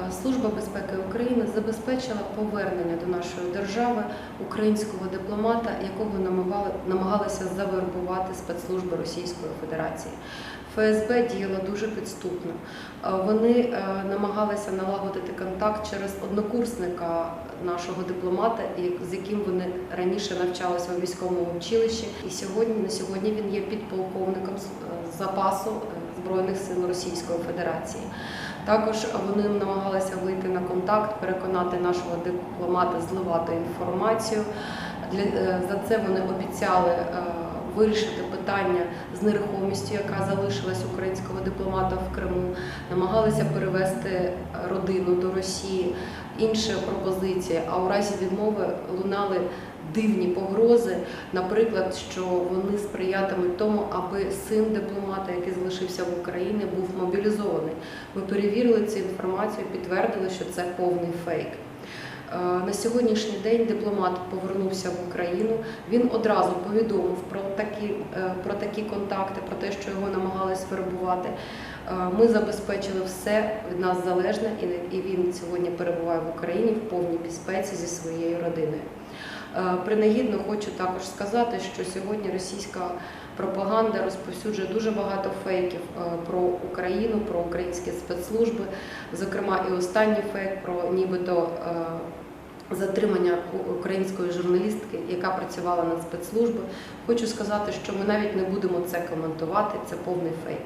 Е, Служба безпеки України забезпечила повернення до нашої держави українського дипломата, якого намагали, намагалися завербувати спецслужби Російської Федерації. ФСБ діяла дуже підступно. Е, Вони е, намагалися налагодити контакт через однокурсника нашого дипломата, з яким вони раніше навчалися у військовому училищі. І сьогодні на сьогодні він є підполковником е, запасу Збройних сил Російської Федерації. Також вони намагалися вийти на контакт, переконати нашого дипломата зливати інформацію. Для за це вони обіцяли вирішити питання з нерухомістю, яка залишилась українського дипломата в Криму. Намагалися перевести родину до Росії. Інші пропозиції. А у разі відмови лунали дивні погрози, наприклад, що вони сприятимуть тому, аби син дипломата, який залишився в Україні, був мобілізований. Ми перевірили цю інформацію, підтвердили, що це повний фейк. Е, На сьогоднішній день дипломат повернувся в Україну. Він одразу повідомив про такі, е, про такі контакти, про те, що його намагались вербувати. Е, Ми забезпечили все від нас залежне, і- він сьогодні перебуває в Україні в повній безпеці зі своєю родиною. Принагідно хочу також сказати, що сьогодні російська пропаганда розповсюджує дуже багато фейків про Україну, про українські спецслужби. Зокрема, і останній фейк про нібито затримання української журналістки, яка працювала на спецслужби. Хочу сказати, що ми навіть не будемо це коментувати. Це повний фейк.